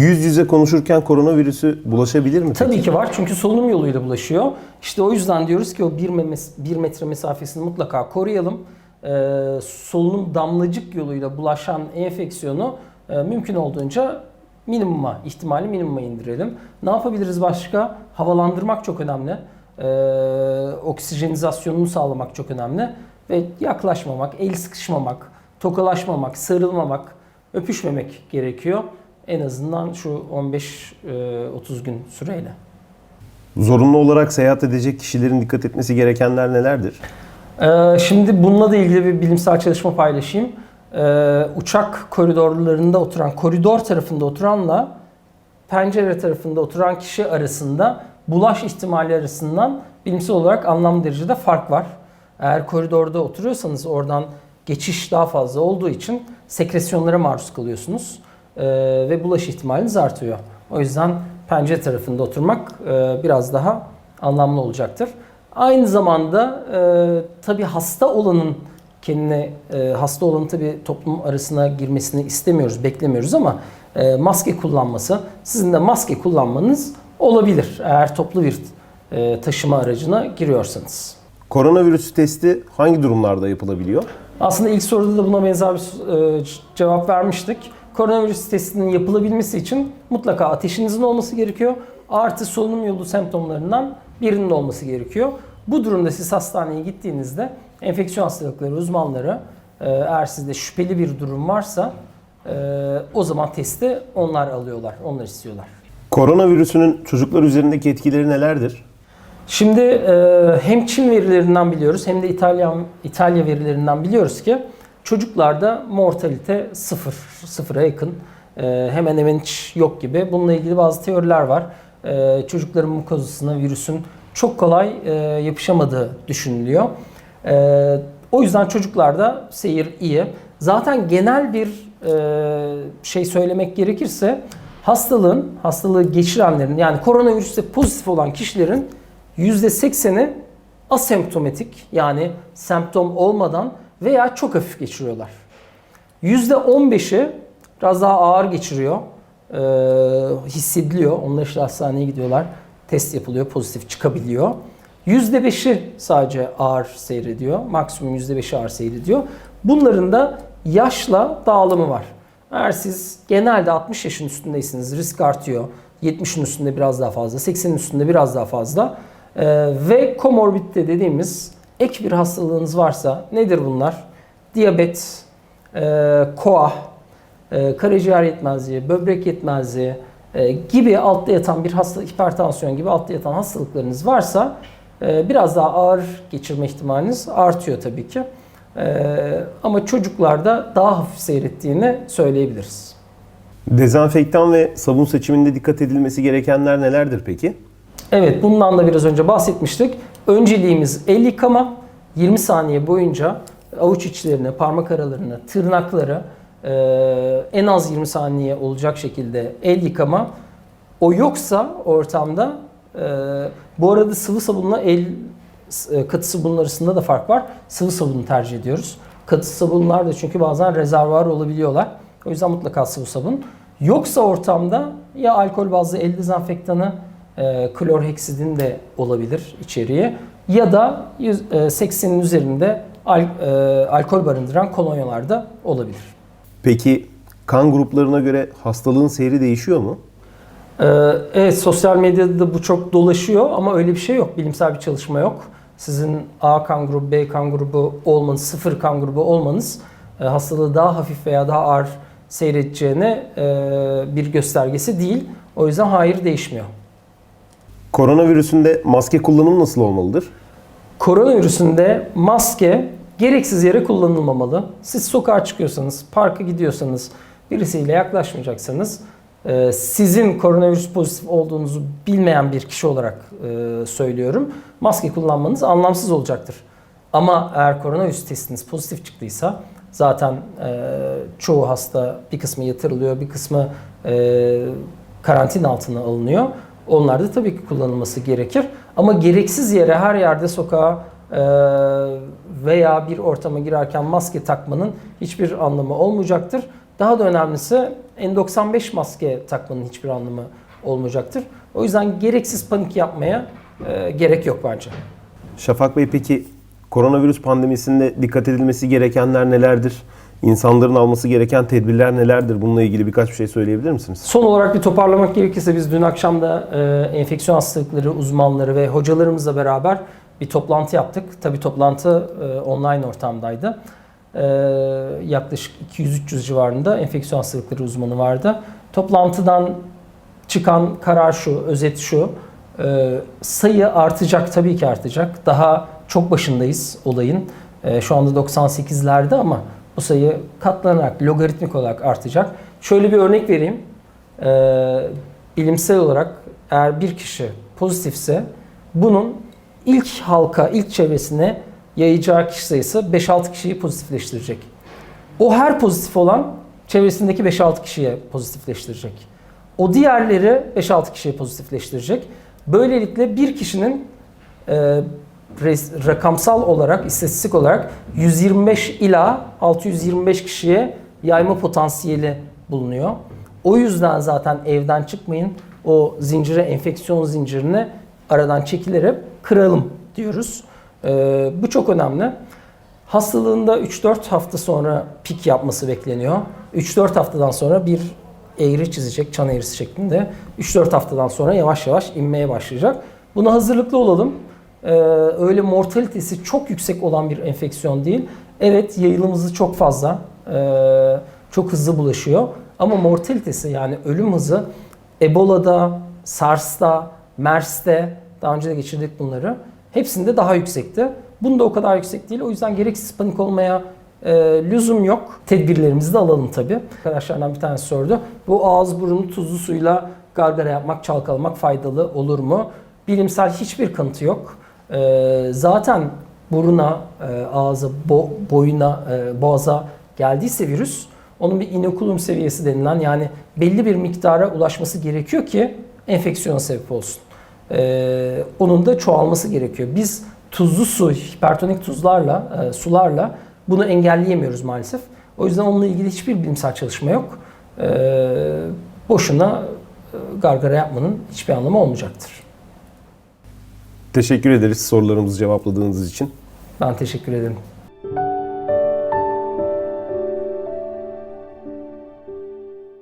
Yüz yüze konuşurken koronavirüsü bulaşabilir mi? Tabii ki var çünkü solunum yoluyla bulaşıyor. İşte o yüzden diyoruz ki o 1 bir metre mesafesini mutlaka koruyalım. Ee, solunum damlacık yoluyla bulaşan enfeksiyonu e, mümkün olduğunca minimuma, ihtimali minimuma indirelim. Ne yapabiliriz başka? Havalandırmak çok önemli. Ee, oksijenizasyonunu sağlamak çok önemli. Ve yaklaşmamak, el sıkışmamak, tokalaşmamak, sarılmamak, öpüşmemek gerekiyor. En azından şu 15-30 gün süreyle. Zorunlu olarak seyahat edecek kişilerin dikkat etmesi gerekenler nelerdir? Ee, Şimdi bununla da ilgili bir bilimsel çalışma paylaşayım. Ee, Uçak koridorlarında oturan, koridor tarafında oturanla pencere tarafında oturan kişi arasında bulaş ihtimali arasından bilimsel olarak anlamlı derecede fark var. Eğer koridorda oturuyorsanız oradan geçiş daha fazla olduğu için sekresyonlara maruz kalıyorsunuz Ee, ve bulaş ihtimaliniz artıyor. O yüzden pencere tarafında oturmak e, biraz daha anlamlı olacaktır. Aynı zamanda e, tabii hasta olanın kendine e, hasta olanın tabii toplum arasına girmesini istemiyoruz, beklemiyoruz ama e, maske kullanması, sizin de maske kullanmanız olabilir eğer toplu bir e, taşıma aracına giriyorsanız. Koronavirüs testi hangi durumlarda yapılabiliyor? Aslında ilk soruda da buna benzer bir e, cevap vermiştik. Koronavirüs testinin yapılabilmesi için mutlaka ateşinizin olması gerekiyor. Artı solunum yolu semptomlarından birinin olması gerekiyor. Bu durumda siz hastaneye gittiğinizde enfeksiyon hastalıkları uzmanları e, eğer sizde şüpheli bir durum varsa e, o zaman testi onlar alıyorlar, onlar istiyorlar. Koronavirüsünün çocuklar üzerindeki etkileri nelerdir? Şimdi e, hem Çin verilerinden biliyoruz hem de İtalya İtalya verilerinden biliyoruz ki çocuklarda mortalite sıfır, sıfıra yakın. E, hemen hemen hiç yok gibi. Bununla ilgili bazı teoriler var. E, çocukların mukozasına virüsün çok kolay e, yapışamadığı düşünülüyor. E, o yüzden çocuklarda seyir iyi. Zaten genel bir e, şey söylemek gerekirse hastalığın, hastalığı geçirenlerin yani koronavirüste pozitif olan kişilerin %80'i asemptomatik yani semptom olmadan veya çok hafif geçiriyorlar. %15'i biraz daha ağır geçiriyor. Ee, hissediliyor. Onlar işte hastaneye gidiyorlar. Test yapılıyor. Pozitif çıkabiliyor. %5'i sadece ağır seyrediyor. Maksimum %5'i ağır seyrediyor. Bunların da yaşla dağılımı var. Eğer siz genelde 60 yaşın üstündeyseniz risk artıyor. 70'in üstünde biraz daha fazla, 80'in üstünde biraz daha fazla. Ee, ve komorbidite dediğimiz ek bir hastalığınız varsa nedir bunlar? Diyabet, e, koah, e, karaciğer yetmezliği, böbrek yetmezliği e, gibi altta yatan bir hasta, hipertansiyon gibi altta yatan hastalıklarınız varsa e, biraz daha ağır geçirme ihtimaliniz artıyor tabii ki. E, ama çocuklarda daha hafif seyrettiğini söyleyebiliriz. Dezenfektan ve sabun seçiminde dikkat edilmesi gerekenler nelerdir peki? Evet bundan da biraz önce bahsetmiştik. Önceliğimiz el yıkama. 20 saniye boyunca avuç içlerine, parmak aralarına, tırnaklara e, en az 20 saniye olacak şekilde el yıkama. O yoksa ortamda e, bu arada sıvı sabunla el e, katı sabunun arasında da fark var. Sıvı sabunu tercih ediyoruz. Katı sabunlar da çünkü bazen rezervuar olabiliyorlar. O yüzden mutlaka sıvı sabun. Yoksa ortamda ya alkol bazlı el dezenfektanı, e, klorheksidin de olabilir içeriği ya da yüz- e, 80'in üzerinde al- e, alkol barındıran kolonyalar da olabilir. Peki kan gruplarına göre hastalığın seyri değişiyor mu? Ee, Evet sosyal medyada da bu çok dolaşıyor ama öyle bir şey yok. Bilimsel bir çalışma yok. Sizin A kan grubu, B kan grubu olmanız, sıfır kan grubu olmanız e, hastalığı daha hafif veya daha ağır seyredeceğine e, bir göstergesi değil. O yüzden hayır değişmiyor. Koronavirüsünde maske kullanımı nasıl olmalıdır? Koronavirüsünde maske gereksiz yere kullanılmamalı. Siz sokağa çıkıyorsanız, parka gidiyorsanız, birisiyle yaklaşmayacaksanız, e, sizin koronavirüs pozitif olduğunuzu bilmeyen bir kişi olarak e, söylüyorum. Maske kullanmanız anlamsız olacaktır. Ama eğer koronavirüs testiniz pozitif çıktıysa zaten e, çoğu hasta bir kısmı yatırılıyor, bir kısmı karantina altına alınıyor. Onlar da tabii ki kullanılması gerekir. Ama gereksiz yere her yerde sokağa e, veya bir ortama girerken maske takmanın hiçbir anlamı olmayacaktır. Daha da önemlisi N95 maske takmanın hiçbir anlamı olmayacaktır. O yüzden gereksiz panik yapmaya e, gerek yok bence. Şafak Bey peki koronavirüs pandemisinde dikkat edilmesi gerekenler nelerdir? İnsanların alması gereken tedbirler nelerdir? Bununla ilgili birkaç bir şey söyleyebilir misiniz? Son olarak bir toparlamak gerekirse biz dün akşam da e, enfeksiyon hastalıkları uzmanları ve hocalarımızla beraber bir toplantı yaptık. Tabii toplantı e, online ortamdaydı. E, yaklaşık 200-300 civarında enfeksiyon hastalıkları uzmanı vardı. Toplantıdan çıkan karar şu, özet şu. e, sayı artacak tabii ki artacak. Daha çok başındayız olayın. E, şu anda 98'lerde ama bu sayı katlanarak, logaritmik olarak artacak. Şöyle bir örnek vereyim. Ee, bilimsel olarak eğer bir kişi pozitifse bunun ilk halka, ilk çevresine yayacağı kişi sayısı 5-6 kişiyi pozitifleştirecek. O her pozitif olan çevresindeki 5-6 kişiye pozitifleştirecek. O diğerleri 5-6 kişiye pozitifleştirecek. Böylelikle bir kişinin e, rakamsal olarak, istatistik olarak 125 ila 625 kişiye yayma potansiyeli bulunuyor. O yüzden zaten evden çıkmayın. O zincire, enfeksiyon zincirini aradan çekilerek kıralım diyoruz. Ee, bu çok önemli. Hastalığında 3-4 hafta sonra pik yapması bekleniyor. 3-4 haftadan sonra bir eğri çizecek, çan eğrisi şeklinde. 3-4 haftadan sonra yavaş yavaş inmeye başlayacak. Buna hazırlıklı olalım. Ee, öyle mortalitesi çok yüksek olan bir enfeksiyon değil. Evet yayılım hızı çok fazla. Ee, çok hızlı bulaşıyor. Ama mortalitesi yani ölüm hızı Ebola'da, SARS'ta, MERS'te daha önce de geçirdik bunları. Hepsinde daha yüksekti. Bunda o kadar yüksek değil. O yüzden gereksiz panik olmaya e, lüzum yok. Tedbirlerimizi de alalım tabii. Arkadaşlardan bir tanesi sordu. Bu ağız burunu tuzlu suyla gargara yapmak, çalkalamak faydalı olur mu? Bilimsel hiçbir kanıtı yok. E, zaten buruna, e, ağza, bo- boyuna, e, boğaza geldiyse virüs onun bir inokulum seviyesi denilen yani belli bir miktara ulaşması gerekiyor ki enfeksiyona sebep olsun. Ee, onun da çoğalması gerekiyor. Biz tuzlu su, hipertonik tuzlarla, e, sularla bunu engelleyemiyoruz maalesef. O yüzden onunla ilgili hiçbir bilimsel çalışma yok. Ee, boşuna e, gargara yapmanın hiçbir anlamı olmayacaktır. Teşekkür ederiz sorularımızı cevapladığınız için. Ben teşekkür ederim.